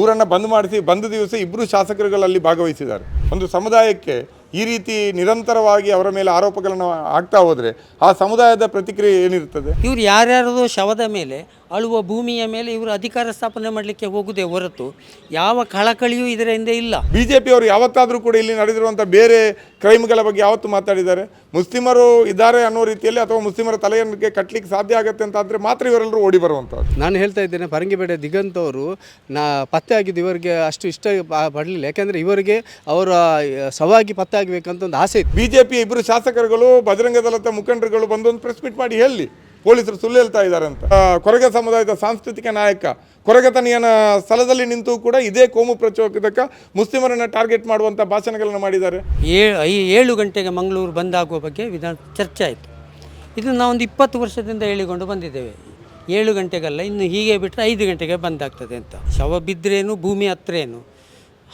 ಊರನ್ನು ಬಂದ್ ಮಾಡಿಸಿ, ಬಂದ ದಿವಸ ಇಬ್ಬರು ಶಾಸಕರುಗಳಲ್ಲಿ ಭಾಗವಹಿಸಿದ್ದಾರೆ. ಒಂದು ಸಮುದಾಯಕ್ಕೆ ಈ ರೀತಿ ನಿರಂತರವಾಗಿ ಅವರ ಮೇಲೆ ಆರೋಪಗಳನ್ನು ಆಗ್ತಾ ಹೋದರೆ ಆ ಸಮುದಾಯದ ಪ್ರತಿಕ್ರಿಯೆ ಏನಿರ್ತದೆ ಇವರು ಯಾರ್ಯಾರದೋ ಶವದ ಮೇಲೆ ಅಳುವ ಭೂಮಿಯ ಮೇಲೆ ಇವರು ಅಧಿಕಾರ ಸ್ಥಾಪನೆ ಮಾಡಲಿಕ್ಕೆ ಹೋಗುದೇ ಹೊರತು ಯಾವ ಕಳಕಳಿಯೂ ಇದರ ಹಿಂದೆ ಇಲ್ಲ. ಬಿ ಜೆ ಪಿಯವರು ಯಾವತ್ತಾದರೂ ಕೂಡ ಇಲ್ಲಿ ನಡೆದಿರುವಂಥ ಬೇರೆ ಕ್ರೈಮ್ಗಳ ಬಗ್ಗೆ ಯಾವತ್ತು ಮಾತಾಡಿದ್ದಾರೆ. ಮುಸ್ಲಿಮರು ಇದ್ದಾರೆ ಅನ್ನೋ ರೀತಿಯಲ್ಲಿ ಅಥವಾ ಮುಸ್ಲಿಮರ ತಲೆಯನ್ನಿಗೆ ಕಟ್ಟಲಿಕ್ಕೆ ಸಾಧ್ಯ ಆಗುತ್ತೆ ಅಂತ ಆದರೆ ಮಾತ್ರ ಇವರೆಲ್ಲರೂ ಓಡಿ ಬರುವಂಥದ್ದು. ನಾನು ಹೇಳ್ತಾ ಇದ್ದೇನೆ ಪರಂಗಿಬೇಡೆ ದಿಗಂತ್ ಅವರು ನಾ ಪತ್ತೆ ಆಗಿದ್ದು ಇವರಿಗೆ ಅಷ್ಟು ಇಷ್ಟ ಪಡಲಿಲ್ಲ. ಯಾಕೆಂದರೆ ಇವರಿಗೆ ಅವರ ಸವಾಗಿ ಪತ್ತೆ ಆಗಬೇಕಂತ ಒಂದು ಆಸೆ ಇತ್ತು. ಬಿ ಜೆ ಪಿ ಇಬ್ಬರು ಶಾಸಕರುಗಳು ಬಜರಂಗ ದಳದ ಮುಖಂಡರುಗಳು ಬಂದೊಂದು ಪ್ರೆಸ್ ಮೀಟ್ ಮಾಡಿ ಹೇಳಿ. ಪೊಲೀಸರು ಸುಳ್ಳು ಹೇಳ್ತಾ ಇದ್ದಾರೆ ಅಂತ. ಕೊರಗ ಸಮುದಾಯದ ಸಾಂಸ್ಕೃತಿಕ ನಾಯಕ ಕೊರಗತನಿಯನ ಸ್ಥಳದಲ್ಲಿ ನಿಂತು ಕೂಡ ಇದೇ ಕೋಮು ಪ್ರಚೋದಕ ಮುಸ್ಲಿಮರನ್ನು ಟಾರ್ಗೆಟ್ ಮಾಡುವಂಥ ಭಾಷಣಗಳನ್ನು ಮಾಡಿದ್ದಾರೆ. ಐ ಏಳು ಗಂಟೆಗೆ ಮಂಗಳೂರು ಬಂದಾಗುವ ಬಗ್ಗೆ ವಿಧಾನ ಚರ್ಚೆ ಆಯಿತು. ಇದು ನಾವೊಂದು ಇಪ್ಪತ್ತು ವರ್ಷದಿಂದ ಹೇಳಿಕೊಂಡು ಬಂದಿದ್ದೇವೆ. ಏಳು ಗಂಟೆಗಲ್ಲ ಇನ್ನು ಹೀಗೆ ಬಿಟ್ಟರೆ ಐದು ಗಂಟೆಗೆ ಬಂದಾಗ್ತದೆ ಅಂತ. ಶವ ಬಿದ್ದರೇನು ಭೂಮಿ ಹತ್ರೇನು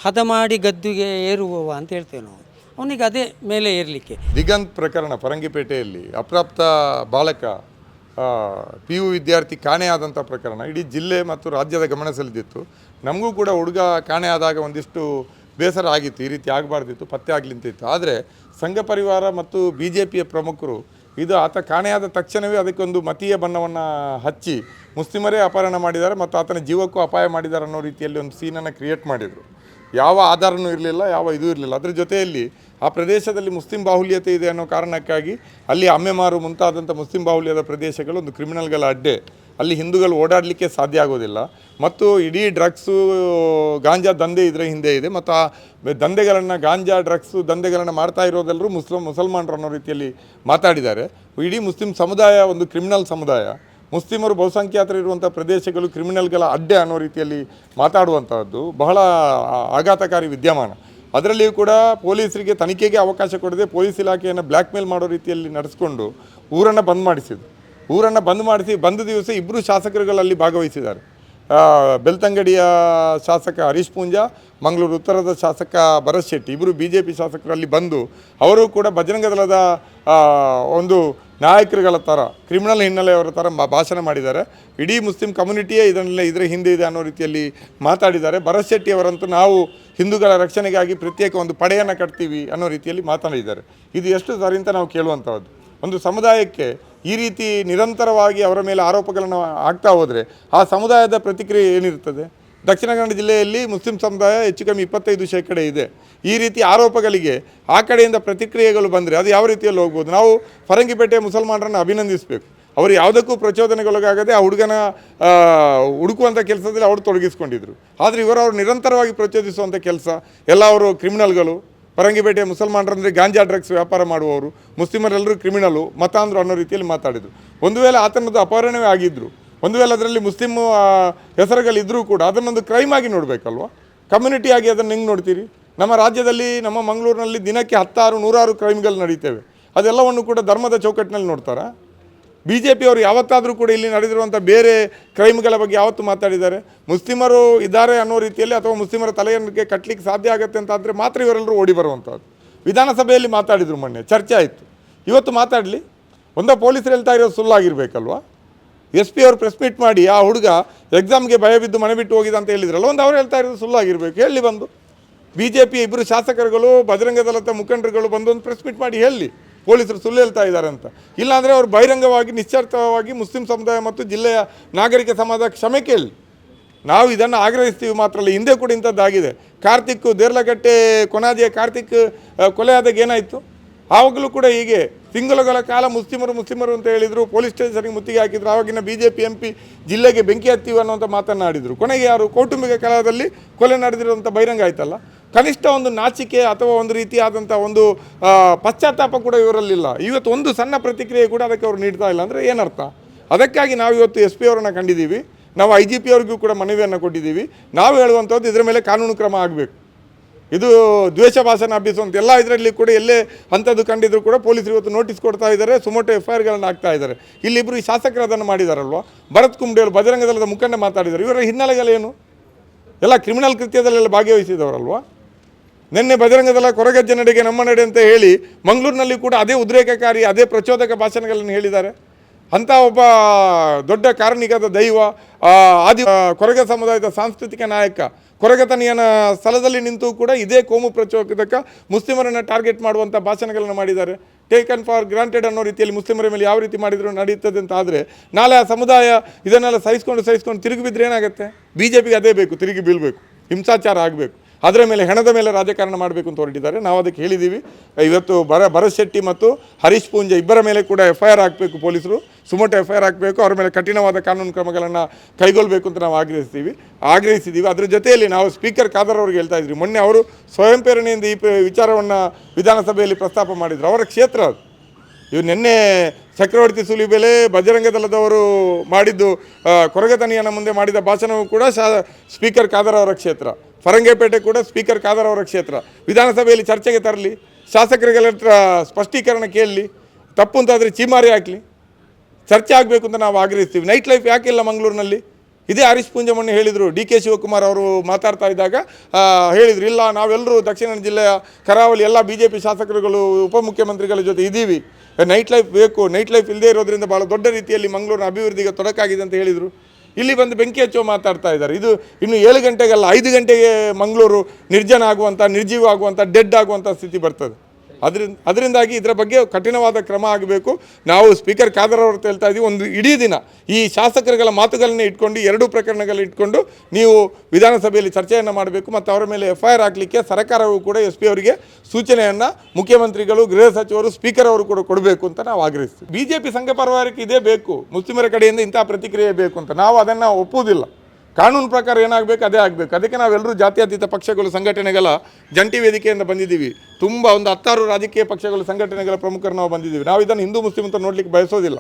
ಹದ ಮಾಡಿ ಗದ್ದುಗೆ ಏರುವವ ಅಂತ ಹೇಳ್ತೇವೆ ನಾವು. ಅವನಿಗೆ ಅದೇ ಮೇಲೆ ಏರಲಿಕ್ಕೆ. ದಿಗಂತ್ ಪ್ರಕರಣ ಪರಂಗಿಪೇಟೆಯಲ್ಲಿ ಅಪ್ರಾಪ್ತ ಬಾಲಕ ಪಿ ಯು ವಿದ್ಯಾರ್ಥಿ ಕಾಣೆಯಾದಂಥ ಪ್ರಕರಣ ಇಡೀ ಜಿಲ್ಲೆ ಮತ್ತು ರಾಜ್ಯದ ಗಮನ ಸೆಳೆದಿತ್ತು. ನಮಗೂ ಕೂಡ ಹುಡುಗ ಕಾಣೆ ಆದಾಗ ಒಂದಿಷ್ಟು ಬೇಸರ ಆಗಿತ್ತು, ಈ ರೀತಿ ಆಗಬಾರ್ದಿತ್ತು, ಪತ್ತೆ ಆಗ್ಲಿಂತಿತ್ತು. ಆದರೆ ಸಂಘ ಪರಿವಾರ ಮತ್ತು ಬಿ ಜೆ ಪಿಯ ಪ್ರಮುಖರು ಇದು ಆತ ಕಾಣೆಯಾದ ತಕ್ಷಣವೇ ಅದಕ್ಕೊಂದು ಮತೀಯ ಬಣ್ಣವನ್ನು ಹಚ್ಚಿ ಮುಸ್ಲಿಮರೇ ಅಪಹರಣ ಮಾಡಿದ್ದಾರೆ ಮತ್ತು ಆತನ ಜೀವಕ್ಕೂ ಅಪಾಯ ಮಾಡಿದ್ದಾರೆ ಅನ್ನೋ ರೀತಿಯಲ್ಲಿ ಒಂದು ಸೀನನ್ನು ಕ್ರಿಯೇಟ್ ಮಾಡಿದರು. ಯಾವ ಆಧಾರನೂ ಇರಲಿಲ್ಲ, ಯಾವ ಇದು ಇರಲಿಲ್ಲ. ಅದರ ಜೊತೆಯಲ್ಲಿ ಆ ಪ್ರದೇಶದಲ್ಲಿ ಮುಸ್ಲಿಂ ಬಾಹುಲ್ಯತೆ ಇದೆ ಅನ್ನೋ ಕಾರಣಕ್ಕಾಗಿ ಅಲ್ಲಿ ಅಮ್ಮೆಮಾರು ಮುಂತಾದಂಥ ಮುಸ್ಲಿಂ ಬಾಹುಲ್ಯದ ಪ್ರದೇಶಗಳು ಒಂದು ಕ್ರಿಮಿನಲ್ಗಳ ಅಡ್ಡೆ. ಅಲ್ಲಿ ಹಿಂದೂಗಳು ಓಡಾಡಲಿಕ್ಕೆ ಸಾಧ್ಯ ಆಗೋದಿಲ್ಲ. ಮತ್ತು ಇಡೀ ಡ್ರಗ್ಸು ಗಾಂಜಾ ದಂಧೆ ಇದ್ರೆ ಹಿಂದೆ ಇದೆ. ಮತ್ತು ಆ ದಂಧೆಗಳನ್ನು, ಗಾಂಜಾ ಡ್ರಗ್ಸು ದಂಧೆಗಳನ್ನು ಮಾಡ್ತಾ ಇರೋದೆಲ್ಲರೂ ಮುಸ್ಲಿಂ, ಮುಸಲ್ಮಾನರು ಅನ್ನೋ ರೀತಿಯಲ್ಲಿ ಮಾತಾಡಿದ್ದಾರೆ. ಇಡೀ ಮುಸ್ಲಿಂ ಸಮುದಾಯ ಒಂದು ಕ್ರಿಮಿನಲ್ ಸಮುದಾಯ. ಮುಸ್ಲಿಮರು ಬಹುಸಂಖ್ಯಾತರು ಇರುವಂಥ ಪ್ರದೇಶಗಳು ಕ್ರಿಮಿನಲ್ಗಳ ಅಡ್ಡೆ ಅನ್ನೋ ರೀತಿಯಲ್ಲಿ ಮಾತಾಡುವಂಥದ್ದು ಬಹಳ ಆಘಾತಕಾರಿ ವಿದ್ಯಮಾನ. ಅದರಲ್ಲಿಯೂ ಕೂಡ ಪೊಲೀಸರಿಗೆ ತನಿಖೆಗೆ ಅವಕಾಶ ಕೊಡದೆ ಪೊಲೀಸ್ ಇಲಾಖೆಯನ್ನು ಬ್ಲ್ಯಾಕ್ ಮೇಲ್ ಮಾಡೋ ರೀತಿಯಲ್ಲಿ ನಡೆಸ್ಕೊಂಡು ಊರನ್ನು ಬಂದ್ ಮಾಡಿಸಿದ್ರು. ಊರನ್ನು ಬಂದ್ ಮಾಡಿಸಿ ಬಂದ ದಿವಸ ಇಬ್ಬರು ಶಾಸಕರುಗಳಲ್ಲಿ ಭಾಗವಹಿಸಿದ್ದಾರೆ. ಬೆಲ್ತಂಗಡಿಯ ಶಾಸಕ ಹರೀಶ್ ಪೂಂಜಾ, ಮಂಗಳೂರು ಉತ್ತರದ ಶಾಸಕ ಭರತ್ ಶೆಟ್ಟಿ ಇಬ್ಬರು ಬಿ ಜೆ ಪಿ ಶಾಸಕರಲ್ಲಿ ಬಂದು ಅವರು ಕೂಡ ಬಜರಂಗ ದಳದ ಒಂದು ನಾಯಕರುಗಳ ಥರ ಕ್ರಿಮಿನಲ್ ಹಿನ್ನೆಲೆಯವರ ಥರ ಭಾಷಣ ಮಾಡಿದ್ದಾರೆ. ಇಡೀ ಮುಸ್ಲಿಂ ಕಮ್ಯುನಿಟಿಯೇ ಇದನ್ನೆಲ್ಲ ಇದರ ಹಿಂದೆ ಇದೆ ಅನ್ನೋ ರೀತಿಯಲ್ಲಿ ಮಾತಾಡಿದ್ದಾರೆ. ಭರತ್ ಶೆಟ್ಟಿಯವರಂತೂ ನಾವು ಹಿಂದೂಗಳ ರಕ್ಷಣೆಗಾಗಿ ಪ್ರತ್ಯೇಕ ಒಂದು ಪಡೆಯನ್ನು ಕಟ್ತೀವಿ ಅನ್ನೋ ರೀತಿಯಲ್ಲಿ ಮಾತನಾಡಿದ್ದಾರೆ. ಇದು ಎಷ್ಟು ಸರಿ ಅಂತ ನಾವು ಕೇಳುವಂಥದ್ದು ಒಂದು ಸಮುದಾಯಕ್ಕೆ ಈ ರೀತಿ ನಿರಂತರವಾಗಿ ಅವರ ಮೇಲೆ ಆರೋಪಗಳನ್ನು ಆಗ್ತಾ ಹೋದರೆ ಆ ಸಮುದಾಯದ ಪ್ರತಿಕ್ರಿಯೆ ಏನಿರ್ತದೆ ದಕ್ಷಿಣ ಕನ್ನಡ ಜಿಲ್ಲೆಯಲ್ಲಿ ಮುಸ್ಲಿಂ ಸಮುದಾಯ ಹೆಚ್ಚು ಕಮ್ಮಿ ಇಪ್ಪತ್ತೈದು ಶೇಕಡ ಇದೆ. ಈ ರೀತಿ ಆರೋಪಗಳಿಗೆ ಆ ಕಡೆಯಿಂದ ಪ್ರತಿಕ್ರಿಯೆಗಳು ಬಂದರೆ ಅದು ಯಾವ ರೀತಿಯಲ್ಲಿ ಹೋಗ್ಬೋದು? ನಾವು ಫರಂಗಿಪೇಟೆ ಮುಸಲ್ಮಾನರನ್ನು ಅಭಿನಂದಿಸಬೇಕು. ಅವರು ಯಾವುದಕ್ಕೂ ಪ್ರಚೋದನೆಗೊಳಗಾಗದೆ ಆ ಹುಡುಗನ ಹುಡುಕುವಂಥ ಕೆಲಸದಲ್ಲಿ ಅವರು ತೊಡಗಿಸ್ಕೊಂಡಿದ್ರು. ಆದರೆ ಇವರು ಅವರು ನಿರಂತರವಾಗಿ ಪ್ರಚೋದಿಸುವಂಥ ಕೆಲಸ. ಎಲ್ಲ ಅವರು ಕ್ರಿಮಿನಲ್ಗಳು. ಪರಂಗಿಪೇಟೆ ಮುಸಲ್ಮಾನರಂದರೆ ಗಾಂಜಾ ಡ್ರಗ್ಸ್ ವ್ಯಾಪಾರ ಮಾಡುವವರು. ಮುಸ್ಲಿಮರೆಲ್ಲರೂ ಕ್ರಿಮಿನಲು ಮತಾಂಧ್ರು ಅನ್ನೋ ರೀತಿಯಲ್ಲಿ ಮಾತಾಡಿದರು. ಒಂದು ವೇಳೆ ಆತನದ್ದು ಅಪಹರಣವೇ ಆಗಿದ್ದರು ಒಂದು ವೇಳೆ ಅದರಲ್ಲಿ ಮುಸ್ಲಿಮ್ ಹೆಸರುಗಳಿದ್ದರೂ ಕೂಡ ಅದನ್ನೊಂದು ಕ್ರೈಮ್ ಆಗಿ ನೋಡಬೇಕಲ್ವ? ಕಮ್ಯುನಿಟಿ ಆಗಿ ಅದನ್ನು ಹೆಂಗೆ ನೋಡ್ತೀರಿ? ನಮ್ಮ ರಾಜ್ಯದಲ್ಲಿ, ನಮ್ಮ ಮಂಗಳೂರಿನಲ್ಲಿ ದಿನಕ್ಕೆ ಹತ್ತಾರು, ನೂರಾರು ಕ್ರೈಮ್ಗಳು ನಡೀತೇವೆ. ಅದೆಲ್ಲವನ್ನು ಕೂಡ ಧರ್ಮದ ಚೌಕಟ್ಟಿನಲ್ಲಿ ನೋಡ್ತಾರಾ? ಬಿ ಜೆ ಪಿಯವರು ಯಾವತ್ತಾದರೂ ಕೂಡ ಇಲ್ಲಿ ನಡೆದಿರುವಂಥ ಬೇರೆ ಕ್ರೈಮ್ಗಳ ಬಗ್ಗೆ ಯಾವತ್ತು ಮಾತಾಡಿದ್ದಾರೆ? ಮುಸ್ಲಿಮರು ಇದ್ದಾರೆ ಅನ್ನೋ ರೀತಿಯಲ್ಲಿ ಅಥವಾ ಮುಸ್ಲಿಮರ ತಲೆಯನ್ನಿಗೆ ಕಟ್ಟಲಿಕ್ಕೆ ಸಾಧ್ಯ ಆಗುತ್ತೆ ಅಂತ ಆದರೆ ಮಾತ್ರ ಇವರೆಲ್ಲರೂ ಓಡಿ ಬರುವಂಥದ್ದು ವಿಧಾನಸಭೆಯಲ್ಲಿ ಮಾತಾಡಿದರು ಮೊನ್ನೆ, ಚರ್ಚೆ ಆಯಿತು. ಇವತ್ತು ಮಾತಾಡಲಿ? ಒಂದೋ ಪೊಲೀಸರು ಹೇಳ್ತಾ ಇರೋದು ಸುಳ್ಳಾಗಿರ್ಬೇಕಲ್ವಾ? ಎಸ್ ಪಿ ಅವರು ಪ್ರೆಸ್ ಮೀಟ್ ಮಾಡಿ ಆ ಹುಡುಗ ಎಕ್ಸಾಮ್ಗೆ ಭಯ ಬಿದ್ದು ಮನೆ ಬಿಟ್ಟು ಹೋಗಿದೆ ಅಂತ ಹೇಳಿದ್ರಲ್ಲ, ಒಂದು ಅವ್ರು ಹೇಳ್ತಾ ಇರೋದು ಸುಳ್ಳಾಗಿರ್ಬೇಕು ಎಲ್ಲಿ ಬಂದು. ಬಿ ಜೆ ಪಿ ಇಬ್ಬರು ಶಾಸಕರುಗಳು ಬಜರಂಗ ದಳದ ಮುಖಂಡರುಗಳು ಬಂದು ಒಂದು ಪ್ರೆಸ್ ಮೀಟ್ ಮಾಡಿ ಹೇಳಿ, ಪೊಲೀಸರು ಸುಳ್ಳು ಹೇಳ್ತಾ ಇದ್ದಾರೆ ಅಂತ. ಇಲ್ಲಾಂದರೆ ಅವರು ಬಹಿರಂಗವಾಗಿ ನಿಶ್ಚರ್ಥವಾಗಿ ಮುಸ್ಲಿಂ ಸಮುದಾಯ ಮತ್ತು ಜಿಲ್ಲೆಯ ನಾಗರಿಕ ಸಮಾಜ ಕ್ಷಮೆ ಕೇಳಿ. ನಾವು ಇದನ್ನು ಆಗ್ರಹಿಸ್ತೀವಿ ಮಾತ್ರ ಅಲ್ಲ, ಹಿಂದೆ ಕೂಡ ಇಂಥದ್ದಾಗಿದೆ. ಕಾರ್ತಿಕ್ ದೇರ್ಲಗಟ್ಟೆ ಕೊನಾದಿಯ ಕಾರ್ತಿಕ್ ಕೊಲೆ ಆದಾಗ ಏನಾಯಿತು? ಆವಾಗಲೂ ಕೂಡ ಹೀಗೆ. ತಿಂಗಳುಗಳ ಕಾಲ ಮುಸ್ಲಿಮರು ಮುಸ್ಲಿಮರು ಅಂತ ಹೇಳಿದರು ಪೊಲೀಸ್ ಸ್ಟೇಷನ್ಗೆ ಮುತ್ತಿಗೆ ಹಾಕಿದ್ರು, ಆವಾಗಿನ ಬಿ ಜೆ ಪಿ ಎಂ ಜಿಲ್ಲೆಗೆ ಬೆಂಕಿ ಹತ್ತೀವಿ ಅನ್ನುವಂಥ ಮಾತನಾಡಿದರು ಕೊನೆಗೆ ಯಾರು ಕೌಟುಂಬಿಕ ಕಾಲದಲ್ಲಿ ಕೊಲೆ ನಡೆದಿರುವಂಥ ಬಹಿರಂಗ ಆಯ್ತಲ್ಲ? ಕನಿಷ್ಠ ಒಂದು ನಾಚಿಕೆ ಅಥವಾ ಒಂದು ರೀತಿಯಾದಂಥ ಒಂದು ಪಶ್ಚಾತ್ತಾಪ ಕೂಡ ಇವರಲ್ಲಿಲ್ಲ. ಇವತ್ತು ಒಂದು ಸಣ್ಣ ಪ್ರತಿಕ್ರಿಯೆ ಕೂಡ ಅದಕ್ಕೆ ಅವರು ನೀಡ್ತಾ ಇಲ್ಲ ಅಂದರೆ ಏನರ್ಥ? ಅದಕ್ಕಾಗಿ ನಾವು ಇವತ್ತು ಎಸ್ ಪಿ ಅವರನ್ನು ಕಂಡಿದ್ದೀವಿ. ನಾವು ಐ ಜಿ ಪಿ ಅವ್ರಿಗೂ ಕೂಡ ಮನವಿಯನ್ನು ಕೊಟ್ಟಿದ್ದೀವಿ. ನಾವು ಹೇಳುವಂಥದ್ದು ಇದರ ಮೇಲೆ ಕಾನೂನು ಕ್ರಮ ಆಗಬೇಕು. ಇದು ದ್ವೇಷ ಭಾಷಣ ಹಬ್ಬಿಸುವಂಥ ಎಲ್ಲ ಇದರಲ್ಲಿ ಕೂಡ ಎಲ್ಲೇ ಅಂಥದ್ದು ಕಂಡಿದ್ರು ಕೂಡ ಪೊಲೀಸರು ಇವತ್ತು ನೋಟಿಸ್ ಕೊಡ್ತಾ ಇದ್ದಾರೆ, ಸುಮೋಟೋ ಎಫ್ ಐ ಆರ್ಗಳನ್ನು ಹಾಕ್ತಾ ಇದ್ದಾರೆ. ಇಲ್ಲಿಬ್ಬರು ಈ ಶಾಸಕರು ಅದನ್ನು ಮಾಡಿದಾರಲ್ವ? ಭರತ್ ಕುಂಬ್ಡೇವರು ಬಜರಂಗ ದಳದ ಮುಖಂಡ ಮಾತಾಡಿದರು ಇವರ ಹಿನ್ನೆಲೆಗಳೇನು ಎಲ್ಲ ಕ್ರಿಮಿನಲ್ ಕೃತ್ಯದಲ್ಲೆಲ್ಲ ಭಾಗವಹಿಸಿದವರಲ್ವ? ನಿನ್ನೆ ಬಜರಂಗ ದಳ ಕೊರಗಜ್ಜೆ ನಡೆಗೆ ನಮ್ಮ ನಡೆ ಅಂತ ಹೇಳಿ ಮಂಗಳೂರಿನಲ್ಲಿ ಕೂಡ ಅದೇ ಉದ್ರೇಕಕಾರಿ, ಅದೇ ಪ್ರಚೋದಕ ಭಾಷಣಗಳನ್ನು ಹೇಳಿದ್ದಾರೆ. ಅಂಥ ಒಬ್ಬ ದೊಡ್ಡ ಕಾರಣಿಕದ ದೈವ ಆದಿ ಕೊರಗ ಸಮುದಾಯದ ಸಾಂಸ್ಕೃತಿಕ ನಾಯಕ ಕೊರಗತನಿಯನ ಸ್ಥಳದಲ್ಲಿ ನಿಂತು ಕೂಡ ಇದೇ ಕೋಮು ಪ್ರಚೋದಕ ಮುಸ್ಲಿಮರನ್ನು ಟಾರ್ಗೆಟ್ ಮಾಡುವಂಥ ಭಾಷಣಗಳನ್ನು ಮಾಡಿದ್ದಾರೆ. ಟೇಕನ್ ಫಾರ್ ಗ್ರಾಂಟೆಡ್ ಅನ್ನೋ ರೀತಿಯಲ್ಲಿ ಮುಸ್ಲಿಮರ ಮೇಲೆ ಯಾವ ರೀತಿ ಮಾಡಿದರೂ ನಡೀತದೆ ಅಂತ ಆದರೆ, ನಾಳೆ ಆ ಸಮುದಾಯ ಇದನ್ನೆಲ್ಲ ಸಹಿಸ್ಕೊಂಡು ಸಹಿಸ್ಕೊಂಡು ತಿರುಗಿ ಬಿದ್ದರೆ ಏನಾಗುತ್ತೆ? ಬಿ ಜೆ ಪಿಗೆ ಅದೇ ಬೇಕು, ತಿರುಗಿ ಬೀಳಬೇಕು, ಹಿಂಸಾಚಾರ ಆಗಬೇಕು. ಅದರ ಮೇಲೆ ಹೆಣದ ಮೇಲೆ ರಾಜಕಾರಣ ಮಾಡಬೇಕು ಅಂತ ಹೊರಟಿದ್ದಾರೆ. ನಾವು ಅದಕ್ಕೆ ಹೇಳಿದ್ದೀವಿ. ಇವತ್ತು ಬರ ಭರತ್ ಶೆಟ್ಟಿ ಮತ್ತು ಹರೀಶ್ ಪೂಂಜೆ ಇಬ್ಬರ ಮೇಲೆ ಕೂಡ ಎಫ್ ಐ ಆರ್ ಹಾಕಬೇಕು ಪೊಲೀಸರು. ಸುಮೋಟೋ ಎಫ್ ಐ ಆರ್ ಹಾಕಬೇಕು. ಅವ್ರ ಮೇಲೆ ಕಠಿಣವಾದ ಕಾನೂನು ಕ್ರಮಗಳನ್ನು ಕೈಗೊಳ್ಳಬೇಕು ಅಂತ ನಾವು ಆಗ್ರಹಿಸ್ತೀವಿ. ಆಗ್ರಹಿಸಿದ್ದೀವಿ ಅದರ ಜೊತೆಯಲ್ಲಿ ನಾವು ಸ್ಪೀಕರ್ ಖಾದರ್ ಅವ್ರಿಗೆ ಹೇಳ್ತಾ ಇದ್ವಿ ಮೊನ್ನೆ ಅವರು ಸ್ವಯಂ ಪ್ರೇರಣೆಯಿಂದ ಈ ವಿಚಾರವನ್ನು ವಿಧಾನಸಭೆಯಲ್ಲಿ ಪ್ರಸ್ತಾಪ ಮಾಡಿದರು. ಅವರ ಕ್ಷೇತ್ರ ಅದು. ಇವು ನಿನ್ನೆ ಚಕ್ರವರ್ತಿ ಸುಲಿಬೆಲೆ ಬಜರಂಗ ದಳದವರು ಮಾಡಿದ್ದು ಕೊರಗತನಿಯನ ಮುಂದೆ ಮಾಡಿದ ಭಾಷಣವೂ ಕೂಡ ಸ್ಪೀಕರ್ ಖಾದರ್ ಅವರ ಕ್ಷೇತ್ರ. ಫರಂಗೇಪೇಟೆ ಕೂಡ ಸ್ಪೀಕರ್ ಖಾದರ್ ಅವರ ಕ್ಷೇತ್ರ. ವಿಧಾನಸಭೆಯಲ್ಲಿ ಚರ್ಚೆಗೆ ತರಲಿ, ಶಾಸಕರಿಗೆಲ್ಲ ಸ್ಪಷ್ಟೀಕರಣ ಕೇಳಲಿ, ತಪ್ಪು ಅಂತಾದರೆ ಚೀಮಾರಿ ಹಾಕಲಿ. ಚರ್ಚೆ ಆಗಬೇಕು ಅಂತ ನಾವು ಆಗ್ರಹಿಸ್ತೀವಿ. ನೈಟ್ ಲೈಫ್ ಯಾಕಿಲ್ಲ ಮಂಗಳೂರಿನಲ್ಲಿ? ಇದೇ ಹರೀಶ್ ಪೂಂಜೆ ಹೇಳಿದರು. ಡಿ ಕೆ ಶಿವಕುಮಾರ್ ಅವರು ಮಾತಾಡ್ತಾ ಇದ್ದಾಗ ಹೇಳಿದರು ಹೇಳಿದ್ರು, ಇಲ್ಲ, ನಾವೆಲ್ಲರೂ ದಕ್ಷಿಣ ಜಿಲ್ಲೆಯ ಕರಾವಳಿ ಎಲ್ಲ ಬಿ ಜೆ ಪಿ ಶಾಸಕರುಗಳು, ಉಪಮುಖ್ಯಮಂತ್ರಿಗಳ ಜೊತೆ ಇದ್ದೀವಿ. ನೈಟ್ ಲೈಫ್ ಬೇಕು. ನೈಟ್ ಲೈಫ್ ಇಲ್ಲದೇ ಇರೋದ್ರಿಂದ ಭಾಳ ದೊಡ್ಡ ರೀತಿಯಲ್ಲಿ ಮಂಗಳೂರಿನ ಅಭಿವೃದ್ಧಿಗೆ ತೊಡಕಾಗಿದೆ ಅಂತ ಹೇಳಿದರು. ಇಲ್ಲಿ ಬಂದು ಬೆಂಕಿ ಹಚ್ಚೋ ಮಾತಾಡ್ತಾ ಇದ್ದಾರೆ. ಇದು ಇನ್ನು ಏಳು ಗಂಟೆಗಲ್ಲ, ಐದು ಗಂಟೆಗೆ ಮಂಗಳೂರು ನಿರ್ಜನ ಆಗುವಂಥ ನಿರ್ಜೀವ ಆಗುವಂಥ ಡೆಡ್ ಆಗುವಂಥ ಸ್ಥಿತಿ ಬರ್ತದೆ. ಅದರಿಂದ, ಅದರಿಂದಾಗಿ ಇದರ ಬಗ್ಗೆ ಕಠಿಣವಾದ ಕ್ರಮ ಆಗಬೇಕು. ನಾವು ಸ್ಪೀಕರ್ ಖಾದರ್ ಅವರು ಹೇಳ್ತಾ ಇದ್ದೀವಿ ಒಂದು ಇಡೀ ದಿನ ಈ ಶಾಸಕರುಗಳ ಮಾತುಗಳನ್ನೇ ಇಟ್ಕೊಂಡು, ಎರಡೂ ಪ್ರಕರಣಗಳನ್ನ ಇಟ್ಕೊಂಡು ನೀವು ವಿಧಾನಸಭೆಯಲ್ಲಿ ಚರ್ಚೆಯನ್ನು ಮಾಡಬೇಕು ಮತ್ತು ಅವರ ಮೇಲೆ ಎಫ್ ಐ ಆರ್ ಹಾಕಲಿಕ್ಕೆ ಸರ್ಕಾರವು ಕೂಡ ಎಸ್ ಪಿ ಅವರಿಗೆ ಸೂಚನೆಯನ್ನು ಮುಖ್ಯಮಂತ್ರಿಗಳು, ಗೃಹ ಸಚಿವರು, ಸ್ಪೀಕರ್ ಅವರು ಕೂಡ ಕೊಡಬೇಕು ಅಂತ ನಾವು ಆಗ್ರಹಿಸ್ತೀವಿ. ಬಿ ಜೆ ಪಿ ಸಂಘ ಪರಿವಾರಕ್ಕೆ ಇದೇ ಬೇಕು. ಮುಸ್ಲಿಮರ ಕಡೆಯಿಂದ ಇಂಥ ಪ್ರತಿಕ್ರಿಯೆ ಬೇಕು ಅಂತ. ನಾವು ಅದನ್ನು ಒಪ್ಪುವುದಿಲ್ಲ. ಕಾನೂನು ಪ್ರಕಾರ ಏನಾಗಬೇಕು ಅದೇ ಆಗಬೇಕು. ಅದಕ್ಕೆ ನಾವೆಲ್ಲರೂ ಜಾತ್ಯತೀತ ಪಕ್ಷಗಳು, ಸಂಘಟನೆಗಳ ಜಂಟಿ ವೇದಿಕೆಯಿಂದ ಬಂದಿದ್ದೀವಿ. ತುಂಬ ಒಂದು ಹತ್ತಾರು ರಾಜಕೀಯ ಪಕ್ಷಗಳು, ಸಂಘಟನೆಗಳ ಪ್ರಮುಖರು ನಾವು ಬಂದಿದ್ದೀವಿ. ನಾವು ಇದನ್ನು ಹಿಂದೂ, ಮುಸ್ಲಿಂ ಅಂತ ನೋಡಲಿಕ್ಕೆ ಬಯಸೋದಿಲ್ಲ.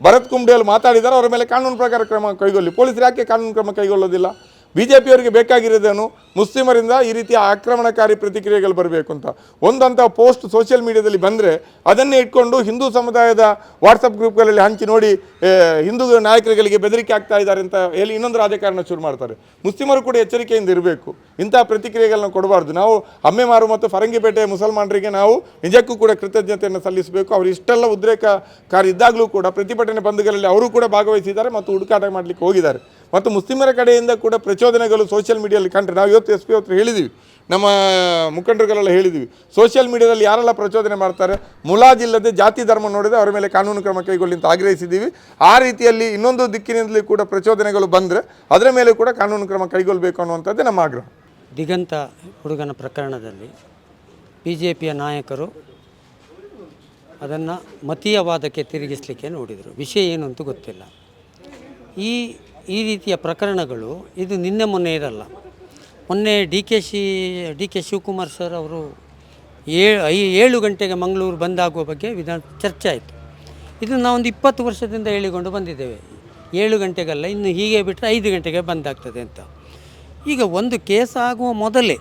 ಭರತ್ ಕುಂಬ್ಡಿಯಲ್ಲಿ ಮಾತಾಡಿದ್ದಾರೆ, ಅವರ ಮೇಲೆ ಕಾನೂನು ಪ್ರಕಾರ ಕ್ರಮ ಕೈಗೊಳ್ಳಿ. ಪೊಲೀಸರು ಯಾಕೆ ಕಾನೂನು ಕ್ರಮ ಕೈಗೊಳ್ಳೋದಿಲ್ಲ? B J ಪಿಯವರಿಗೆ ಬೇಕಾಗಿರೋದೇನು? ಮುಸ್ಲಿಮರಿಂದ ಈ ರೀತಿಯ ಆಕ್ರಮಣಕಾರಿ ಪ್ರತಿಕ್ರಿಯೆಗಳು ಬರಬೇಕು ಅಂತ. ಒಂದಂಥ ಪೋಸ್ಟ್ ಸೋಷಿಯಲ್ ಮೀಡಿಯಾದಲ್ಲಿ ಬಂದರೆ ಅದನ್ನೇ ಇಟ್ಕೊಂಡು ಹಿಂದೂ ಸಮುದಾಯದ ವಾಟ್ಸಪ್ ಗ್ರೂಪ್ಗಳಲ್ಲಿ ಹಂಚಿ ನೋಡಿ ಹಿಂದೂ ನಾಯಕರುಗಳಿಗೆ ಬೆದರಿಕೆ ಆಗ್ತಾ ಇದ್ದಾರೆ ಅಂತ ಹೇಳಿ ಇನ್ನೊಂದು ರಾಜಕಾರಣ ಶುರು ಮಾಡ್ತಾರೆ. ಮುಸ್ಲಿಮರು ಕೂಡ ಎಚ್ಚರಿಕೆಯಿಂದ ಇರಬೇಕು. ಇಂಥ ಪ್ರತಿಕ್ರಿಯೆಗಳನ್ನ ಕೊಡಬಾರ್ದು. ನಾವು ಅಮ್ಮೆಮಾರು ಮತ್ತು ಫರಂಗಿಪೇಟೆ ಮುಸಲ್ಮಾನರಿಗೆ ನಾವು ನಿಜಕ್ಕೂ ಕೂಡ ಕೃತಜ್ಞತೆಯನ್ನು ಸಲ್ಲಿಸಬೇಕು. ಅವರು ಇಷ್ಟೆಲ್ಲ ಉದ್ರೇಕಕಾರಿ ಇದ್ದಾಗಲೂ ಕೂಡ ಪ್ರತಿಭಟನೆ ಬಂಧುಗಳಲ್ಲಿ ಅವರು ಕೂಡ ಭಾಗವಹಿಸಿದ್ದಾರೆ ಮತ್ತು ಹುಡುಕಾಟ ಮಾಡಲಿಕ್ಕೆ ಹೋಗಿದ್ದಾರೆ. ಮತ್ತು ಮುಸ್ಲಿಮರ ಕಡೆಯಿಂದ ಕೂಡ ಪ್ರಚೋದನೆಗಳು ಸೋಷಿಯಲ್ ಮೀಡಿಯಲ್ಲಿ ಕಂಡ್ರೆ, ನಾವು ಇವತ್ತು ಎಸ್ ಪಿ ಹತ್ರ ಹೇಳಿದ್ದೀವಿ ನಮ್ಮ ಮುಖಂಡರುಗಳೆಲ್ಲ ಹೇಳಿದ್ದೀವಿ ಸೋಷಿಯಲ್ ಮೀಡಿಯಾದಲ್ಲಿ ಯಾರೆಲ್ಲ ಪ್ರಚೋದನೆ ಮಾಡ್ತಾರೆ ಮುಲಾಜಿಲ್ಲದೆ ಜಾತಿ ಧರ್ಮ ನೋಡಿದರೆ ಅವರ ಮೇಲೆ ಕಾನೂನು ಕ್ರಮ ಕೈಗೊಳ್ಳಿ ಅಂತ ಆಗ್ರಹಿಸಿದ್ದೀವಿ ಆ ರೀತಿಯಲ್ಲಿ ಇನ್ನೊಂದು ದಿಕ್ಕಿನಿಂದಲೂ ಕೂಡ ಪ್ರಚೋದನೆಗಳು ಬಂದರೆ, ಅದರ ಮೇಲೆ ಕೂಡ ಕಾನೂನು ಕ್ರಮ ಕೈಗೊಳ್ಳಬೇಕು ಅನ್ನುವಂಥದ್ದೇ ನಮ್ಮ ಆಗ್ರಹ. ದಿಗಂತ ಹುಡುಗನ ಪ್ರಕರಣದಲ್ಲಿ ಬಿ ಜೆ ಪಿಯ ನಾಯಕರು ಅದನ್ನು ಮತೀಯವಾದಕ್ಕೆ ತಿರುಗಿಸಲಿಕ್ಕೆ ನೋಡಿದರು. ವಿಷಯ ಏನು ಅಂತ ಗೊತ್ತಿಲ್ಲ. ಈ ಈ ರೀತಿಯ ಪ್ರಕರಣಗಳು ಇದು ನಿನ್ನೆ ಮೊನ್ನೆ ಇರಲ್ಲ. ಮೊನ್ನೆ D K Shi, D K Shivakumar sir ಅವರು ಏಳು, ಐ, ಏಳು ಗಂಟೆಗೆ ಮಂಗಳೂರು ಬಂದಾಗುವ ಬಗ್ಗೆ ವಿಧಾನ, ಚರ್ಚೆ ಆಯಿತು. ಇದು ನಾವೊಂದು ಇಪ್ಪತ್ತು ವರ್ಷದಿಂದ ಹೇಳಿಕೊಂಡು ಬಂದಿದ್ದೇವೆ. ಏಳು ಗಂಟೆಗಲ್ಲ, ಇನ್ನು ಹೀಗೆ ಬಿಟ್ಟರೆ ಐದು ಗಂಟೆಗೆ ಬಂದಾಗ್ತದೆ ಅಂತ. ಈಗ ಒಂದು ಕೇಸ್ ಆಗುವ ಮೊದಲೇ,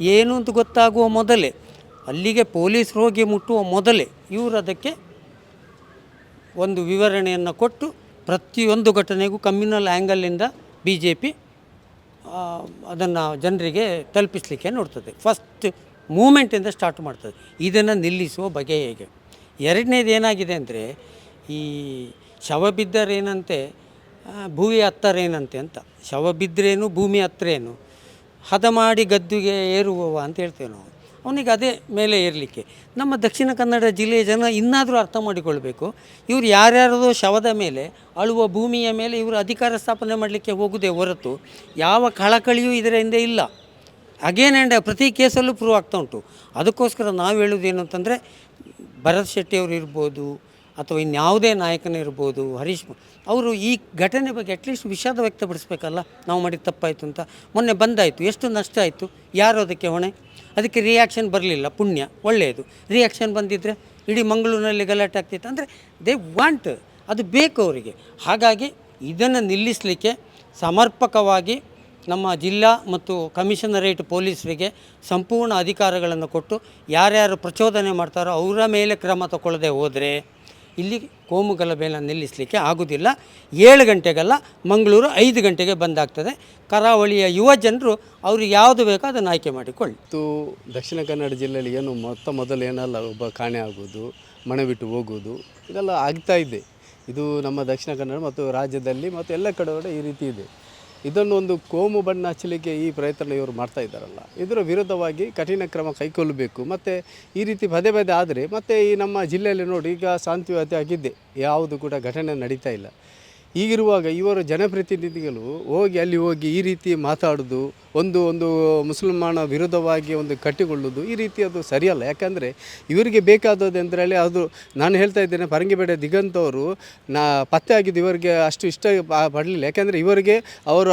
ಏನು ಅಂತ ಗೊತ್ತಾಗುವ ಮೊದಲೇ, ಅಲ್ಲಿಗೆ ಪೊಲೀಸ್ ಹೋಗಿ ಮುಟ್ಟುವ ಮೊದಲೇ ಇವರು ಅದಕ್ಕೆ ಒಂದು ವಿವರಣೆಯನ್ನು ಕೊಟ್ಟು ಪ್ರತಿಯೊಂದು ಘಟನೆಗೂ ಕಮ್ಯುನಲ್ ಆ್ಯಂಗಲಿಂದ ಬಿ ಜೆ ಪಿ ಅದನ್ನು ಜನರಿಗೆ ತಲುಪಿಸಲಿಕ್ಕೆ ನೋಡ್ತದೆ. ಫಸ್ಟ್ ಮೂಮೆಂಟಿಂದ ಸ್ಟಾರ್ಟ್ ಮಾಡ್ತದೆ. ಇದನ್ನು ನಿಲ್ಲಿಸುವ ಬಗೆ ಹೇಗೆ? ಎರಡನೇದು ಏನಾಗಿದೆ ಅಂದರೆ, ಈ ಶವ ಬಿದ್ದರೇನಂತೆ ಭೂಮಿ ಹತ್ತರೇನಂತೆ ಅಂತ. ಶವ ಬಿದ್ದರೇನು ಭೂಮಿ ಹತ್ತರೇನು? ಹದ ಮಾಡಿ ಗದ್ದುಗೆ ಏರುವವ ಅಂತ ಹೇಳ್ತೇವೆ ನಾವು. ಅವನಿಗೆ ಅದೇ ಮೇಲೆ ಏರಲಿಕ್ಕೆ. ನಮ್ಮ ದಕ್ಷಿಣ ಕನ್ನಡ ಜಿಲ್ಲೆಯ ಜನ ಇನ್ನಾದರೂ ಅರ್ಥ ಮಾಡಿಕೊಳ್ಬೇಕು. ಇವರು ಯಾರ್ಯಾರದೋ ಶವದ ಮೇಲೆ, ಅಳುವ ಭೂಮಿಯ ಮೇಲೆ ಇವರು ಅಧಿಕಾರ ಸ್ಥಾಪನೆ ಮಾಡಲಿಕ್ಕೆ ಹೋಗುವುದೇ ಹೊರತು ಯಾವ ಕಳಕಳಿಯೂ ಇದರ ಹಿಂದೆ ಇಲ್ಲ. ಅಗೇನ್ ಆ್ಯಂಡ್ ಪ್ರತಿ ಕೇಸಲ್ಲೂ ಪ್ರೂವ್ ಆಗ್ತಾ ಉಂಟು. ಅದಕ್ಕೋಸ್ಕರ ನಾವು ಹೇಳೋದೇನು ಅಂತಂದರೆ, ಭರತ್ ಶೆಟ್ಟಿಯವರು ಇರ್ಬೋದು, ಅಥವಾ ಇನ್ಯಾವುದೇ ನಾಯಕನೇ ಇರ್ಬೋದು, ಹರೀಶ್ ಅವರು ಈ ಘಟನೆ ಬಗ್ಗೆ ಅಟ್ಲೀಸ್ಟ್ ವಿಷಾದ ವ್ಯಕ್ತಪಡಿಸ್ಬೇಕಲ್ಲ, ನಾವು ಮಾಡಿದ ತಪ್ಪಾಯಿತು ಅಂತ. ಮೊನ್ನೆ ಬಂದಾಯಿತು, ಎಷ್ಟು ನಷ್ಟ ಆಯಿತು, ಯಾರು ಅದಕ್ಕೆ ಹೊಣೆ? ಅದಕ್ಕೆ ರಿಯಾಕ್ಷನ್ ಬರಲಿಲ್ಲ, ಪುಣ್ಯ, ಒಳ್ಳೆಯದು. ರಿಯಾಕ್ಷನ್ ಬಂದಿದ್ದರೆ ಇಡೀ ಮಂಗಳೂರಿನಲ್ಲಿ ಗಲಾಟೆ ಆಗ್ತಿತ್ತು. ಅಂದರೆ ದೇ ವಾಂಟ್ ಅದು ಬೇಕು ಅವರಿಗೆ. ಹಾಗಾಗಿ ಇದನ್ನು ನಿಲ್ಲಿಸಲಿಕ್ಕೆ ಸಮರ್ಪಕವಾಗಿ ನಮ್ಮ ಜಿಲ್ಲಾ ಮತ್ತು ಕಮಿಷನರೇಟ್ ಪೊಲೀಸರಿಗೆ ಸಂಪೂರ್ಣ ಅಧಿಕಾರಗಳನ್ನು ಕೊಟ್ಟು ಯಾರ್ಯಾರು ಪ್ರಚೋದನೆ ಮಾಡ್ತಾರೋ ಅವರ ಮೇಲೆ ಕ್ರಮ ತಗೊಳ್ಳದೆ ಹೋದರೆ ಇಲ್ಲಿ ಕೋಮು ಗಲಭೆಯನ್ನು ನಿಲ್ಲಿಸಲಿಕ್ಕೆ ಆಗುವುದಿಲ್ಲ ಏಳು ಗಂಟೆಗೆಲ್ಲ ಮಂಗಳೂರು ಐದು ಗಂಟೆಗೆ ಬಂದಾಗ್ತದೆ. ಕರಾವಳಿಯ ಯುವ ಜನರು ಅವ್ರಿಗೆ ಯಾವುದು ಬೇಕೋ ಅದನ್ನು ಆಯ್ಕೆ ಮಾಡಿಕೊಳ್ಳಿ. ಮತ್ತು ದಕ್ಷಿಣ ಕನ್ನಡ ಜಿಲ್ಲೆಯಲ್ಲಿ ಏನು ಮೊತ್ತ ಮೊದಲು ಏನಲ್ಲ, ಒಬ್ಬ ಕಾಣೆ ಆಗೋದು, ಮನೆ ಬಿಟ್ಟು ಹೋಗೋದು, ಇದೆಲ್ಲ ಆಗ್ತಾ ಇದೆ. ಇದು ನಮ್ಮ ದಕ್ಷಿಣ ಕನ್ನಡ ಮತ್ತು ರಾಜ್ಯದಲ್ಲಿ ಮತ್ತು ಎಲ್ಲ ಕೂಡ ಈ ರೀತಿ ಇದೆ. ಇದನ್ನು ಒಂದು ಕೋಮು ಬಣ್ಣ ಹಚ್ಚಲಿಕ್ಕೆ ಈ ಪ್ರಯತ್ನ ಇವರು ಮಾಡ್ತಾ ಇದ್ದಾರಲ್ಲ. ಇದರ ವಿರುದ್ಧವಾಗಿ ಕಠಿಣ ಕ್ರಮ ಕೈಗೊಳ್ಳಬೇಕು. ಮತ್ತು ಈ ರೀತಿ ಪದೇ ಪದೇ ಆದರೆ ಮತ್ತು ಈ ನಮ್ಮ ಜಿಲ್ಲೆಯಲ್ಲಿ ನೋಡಿ ಈಗ ಶಾಂತಿಯುತ ಆಗಿದ್ದೆ ಯಾವುದು ಕೂಡ ಘಟನೆ ನಡೀತಾ ಇಲ್ಲ. ಈಗಿರುವಾಗ ಇವರು ಜನಪ್ರತಿನಿಧಿಗಳು ಹೋಗಿ ಅಲ್ಲಿ ಹೋಗಿ ಈ ರೀತಿ ಮಾತಾಡೋದು, ಒಂದು ಒಂದು ಮುಸಲ್ಮಾನ ವಿರುದ್ಧವಾಗಿ ಒಂದು ಕಟ್ಟಿಕೊಳ್ಳೋದು, ಈ ರೀತಿ ಅದು ಸರಿಯಲ್ಲ. ಯಾಕಂದರೆ ಇವರಿಗೆ ಬೇಕಾದದ್ದು ಅಂದರೆ ಅದು ನಾನು ಹೇಳ್ತಾ ಇದ್ದೇನೆ, ಪರಂಗಿಬೇಡ ದಿಗಂತ್ ಅವರು ನಾ ಪತ್ತೆ ಆಗಿದ್ದು ಇವರಿಗೆ ಅಷ್ಟು ಇಷ್ಟ ಪಡಲಿಲ್ಲ. ಯಾಕಂದರೆ ಇವರಿಗೆ ಅವರ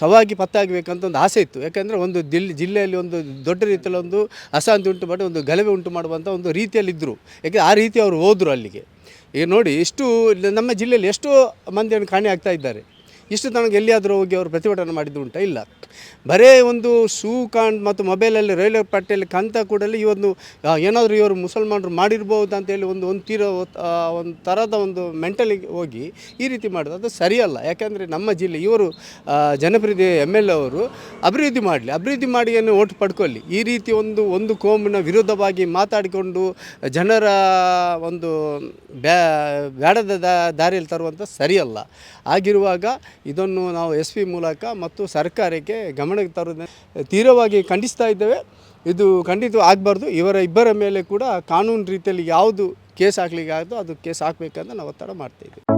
ಸವಾಗಿ ಪತ್ತೆ ಆಗಬೇಕಂತ ಒಂದು ಆಸೆ ಇತ್ತು. ಯಾಕಂದರೆ ಒಂದು ದಿಲ್, ಜಿಲ್ಲೆಯಲ್ಲಿ ಒಂದು ದೊಡ್ಡ ರೀತಿಯಲ್ಲಿ ಒಂದು ಅಶಾಂತಿ ಉಂಟು ಮಾಡಿ, ಒಂದು ಗಲಭೆ ಉಂಟು ಮಾಡುವಂಥ ಒಂದು ರೀತಿಯಲ್ಲಿದ್ದರು. ಯಾಕೆ ಆ ರೀತಿ ಅವರು ಹೋದರು ಅಲ್ಲಿಗೆ. ಈಗ ನೋಡಿ ಇಲ್ಲಿ ನಮ್ಮ ಜಿಲ್ಲೆಯಲ್ಲಿ ಎಷ್ಟೋ ಮಂದಿಯನ್ನು ಕಾಣೆ ಆಗ್ತಾ ಇದ್ದಾರೆ. ಇಷ್ಟು ತನಕ ಎಲ್ಲಿಯಾದರೂ ಹೋಗಿ ಅವರು ಪ್ರತಿಭಟನೆ ಮಾಡಿದ್ದು ಉಂಟ? ಇಲ್ಲ. ಬರೇ ಒಂದು ಶೂ ಕಾಣ್ ಮತ್ತು ಮೊಬೈಲಲ್ಲಿ, ರೈಲ್ವೆ ಪಟ್ಟಿಯಲ್ಲಿ ಕಂತ ಕೂಡಲೇ ಈ ಒಂದು ಏನಾದರೂ ಇವರು ಮುಸಲ್ಮಾನರು ಮಾಡಿರ್ಬೋದು ಅಂತೇಳಿ ಒಂದು ಒಂದು ತೀರ ಒಂದು ಥರದ ಒಂದು ಮೆಂಟಲಿಗೆ ಹೋಗಿ ಈ ರೀತಿ ಮಾಡೋದು ಅದು ಸರಿಯಲ್ಲ. ಯಾಕೆಂದರೆ ನಮ್ಮ ಜಿಲ್ಲೆ, ಇವರು ಜನಪ್ರತಿ ಎಂ ಎಲ್ ಎ ಅವರು ಅಭಿವೃದ್ಧಿ ಮಾಡಲಿ, ಅಭಿವೃದ್ಧಿ ಮಾಡಿ ಏನು ಓಟ್ ಪಡ್ಕೊಳ್ಳಿ. ಈ ರೀತಿ ಒಂದು ಒಂದು ಕೋಮಿನ ವಿರುದ್ಧವಾಗಿ ಮಾತಾಡಿಕೊಂಡು ಜನರ ಒಂದು ಬ್ಯಾ ಬೇಡದ ದಾರಿಯಲ್ಲಿ ತರುವಂಥ ಸರಿಯಲ್ಲ. ಆಗಿರುವಾಗ ಇದನ್ನು ನಾವು ಎಸ್ ಪಿ ಮೂಲಕ ಮತ್ತು ಸರ್ಕಾರಕ್ಕೆ ಗಮನಕ್ಕೆ ತರೋದನ್ನು ತೀವ್ರವಾಗಿ ಖಂಡಿಸ್ತಾ ಇದ್ದೇವೆ. ಇದು ಖಂಡಿತ ಆಗಬಾರ್ದು. ಇವರ ಇಬ್ಬರ ಮೇಲೆ ಕೂಡ ಕಾನೂನು ರೀತಿಯಲ್ಲಿ ಯಾವುದು ಕೇಸ್ ಹಾಕ್ಲಿಕ್ಕೆ ಆಗುತ್ತೋ ಅದು ಕೇಸ್ ಹಾಕಬೇಕಂತ ನಾವು ಒತ್ತಡ ಮಾಡ್ತಾ